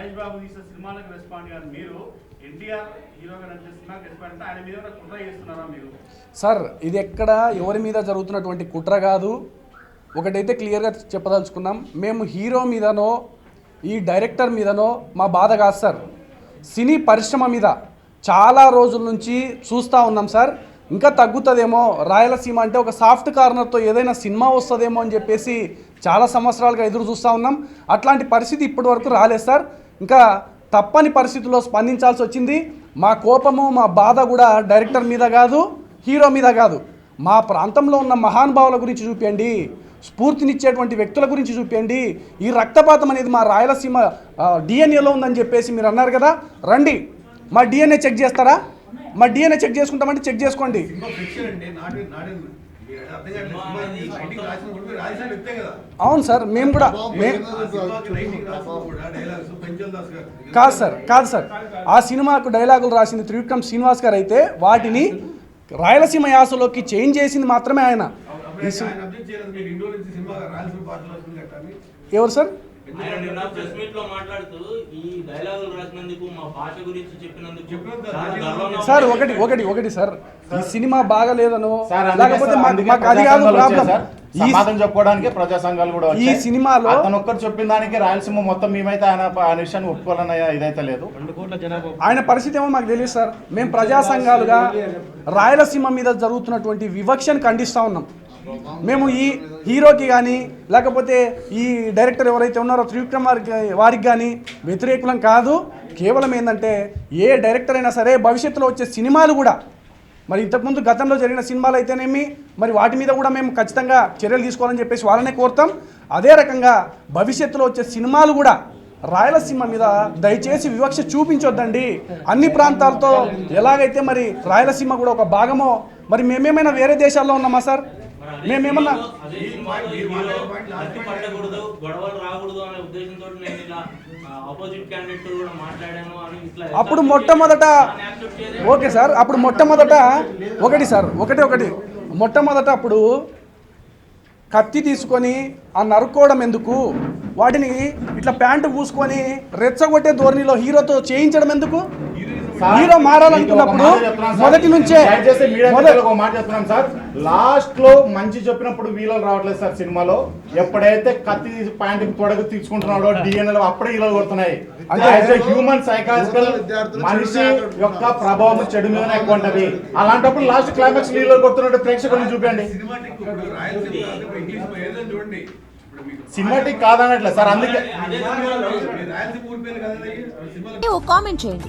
Respond కాదు. మీరు ఎన్టీఆర్ హీరోగా నటిస్తున్నా రెస్పాండ్ అంటే ఆయన మీద కుట్ర చేస్తున్నారా మీరు? సార్ ఇది ఎక్కడ ఎవరి మీద జరుగుతున్నటువంటి కుట్ర కాదు. ఒకటైతే క్లియర్గా చెప్పదలుచుకున్నాం. మేము హీరో మీదనో ఈ డైరెక్టర్ మీదనో మా బాధ కాదు సార్. సినీ పరిశ్రమ మీద చాలా రోజుల నుంచి చూస్తూ ఉన్నాం సార్. ఇంకా తగ్గుతుందేమో. రాయలసీమ అంటే ఒక సాఫ్ట్ కార్నర్తో ఏదైనా సినిమా వస్తుందేమో అని చెప్పేసి చాలా సంవత్సరాలుగా ఎదురు చూస్తూ ఉన్నాం. అట్లాంటి పరిస్థితి ఇప్పటి వరకు రాలేదు సార్. ఇంకా తప్పని పరిస్థితుల్లో స్పందించాల్సి వచ్చింది. మా కోపము మా బాధ కూడా డైరెక్టర్ మీద కాదు హీరో మీద కాదు. మా ప్రాంతంలో ఉన్న మహానుభావుల గురించి చూపించండి స్ఫూర్తినిచ్చేటువంటి వ్యక్తుల గురించి చూపించండి ఈ రక్తపాతం అనేది మా రాయలసీమ డిఎన్ఏలో ఉందని చెప్పేసి మీరు అన్నారు కదా. రండి. మా డిఎన్ఏ చెక్ చేస్తారా? మా డిఎన్ఏ చెక్ చేసుకుంటామంటే చెక్ చేసుకోండి. అవును సార్ మేము కూడా కాదు సార్ కాదు సార్. ఆ సినిమాకు డైలాగులు రాసింది త్రివిక్రమ్ శ్రీనివాస్ గారు అయితే వాటిని రాయలసీమ యాసలోకి చేంజ్ చేసింది మాత్రమే ఆయన. ఎవరు సార్? ఆయన నిన్న ప్రెస్ మీట్లో మాట్లాడుతూ ఈ డైలాగులు రాసినందుకు మా భాష గురించి చెప్పినందుకు చెప్పినందుకు చాలా ధన్యవాదాలు. గర్వంగా సార్. ఒకటి ఒకటి ఒకటి సార్. ఈ సినిమా బాగాలేదనో లేకపోతే మాకు అది కాదు ప్రాబ్లం. సమాధానం చెప్పుకోవడానికి ప్రజా సంఘాలు కూడా ఈ. సినిమాలో- అతను ఒక్కరు చెప్పిన దానికి రాయలసీమ మొత్తం మేమైతే ఆయన ఆయన విషయాన్ని ఒప్పుకోవాలన్న ఇదైతే లేదు. ఆయన పరిస్థితి ఏమో మాకు తెలియదు సార్. మేము ప్రజా సంఘాలుగా రాయలసీమ మీద జరుగుతున్నటువంటి వివక్షను ఖండిస్తూ ఉన్నాం. మేము ఈ హీరోకి కానీ లేకపోతే ఈ డైరెక్టర్ ఎవరైతే ఉన్నారో త్రివిక్రమ్ వారికి వారికి కానీ వ్యతిరేకులం కాదు. కేవలం ఏంటంటే ఏ డైరెక్టర్ అయినా సరే భవిష్యత్తులో వచ్చే సినిమాలు కూడా మరి ఇంతకుముందు గతంలో జరిగిన సినిమాలు అయితేనేమి మరి వాటి మీద కూడా మేము ఖచ్చితంగా చర్యలు తీసుకోవాలని చెప్పేసి వాళ్ళనే కోరుతాం. అదే రకంగా భవిష్యత్తులో వచ్చే సినిమాలు కూడా రాయలసీమ మీద దయచేసి వివక్ష చూపించొద్దండి. అన్ని ప్రాంతాలతో ఎలాగైతే మరి రాయలసీమ కూడా ఒక భాగమో మరి మేమేమైనా వేరే దేశాల్లో ఉన్నామా సార్? మేమేమన్నా పట్టకూడదు గొడవలు రాకూడదు అనే ఉద్దేశంతో నేను ఇలా ఆపోజిట్ క్యాండిడేట్ కూడా మాట్లాడాను అని ఇట్లా అప్పుడు మొట్టమొదట. ఓకే సార్ అప్పుడు మొట్టమొదట ఒకటి సార్ ఒకటి ఒకటి. మొట్టమొదట అప్పుడు కత్తి తీసుకొని ఆ నరుక్కోవడం ఎందుకు? వాటిని ఇట్లా ప్యాంటు పూసుకొని రెచ్చగొట్టే ధోరణిలో హీరోతో చేయించడం ఎందుకు? హీరో మారాలనుకున్నప్పుడు మీకు ఒక మాట చెప్తున్నాను సార్. మొదటి నుంచే మొద- మాట చెప్తున్నాం సార్. లాస్ట్లో మంచి చెప్పినప్పుడు వీలలు రావట్లేదు సార్ సినిమాలో. ఎప్పుడైతే కత్తి తీసి ప్యాంట్ తొడగు తీసుకుంటున్నాడో డిఎన్ఏ అప్పుడే వీలలు కొడుతున్నాయి. అంటే- హ్యూమన్ సైకాలజికల్ మనిషి యొక్క ప్రభావం చెడు మీదనే ఎక్కువ ఉంటది. అలాంటప్పుడు లాస్ట్ క్లైమాక్స్ వీలలు కొడుతున్నట్టు ప్రేక్షకులను చూపించండి సినిమాటిక్ కాదనట్లే సార్ అందుకే ఓ కామెంట్ చేయండి.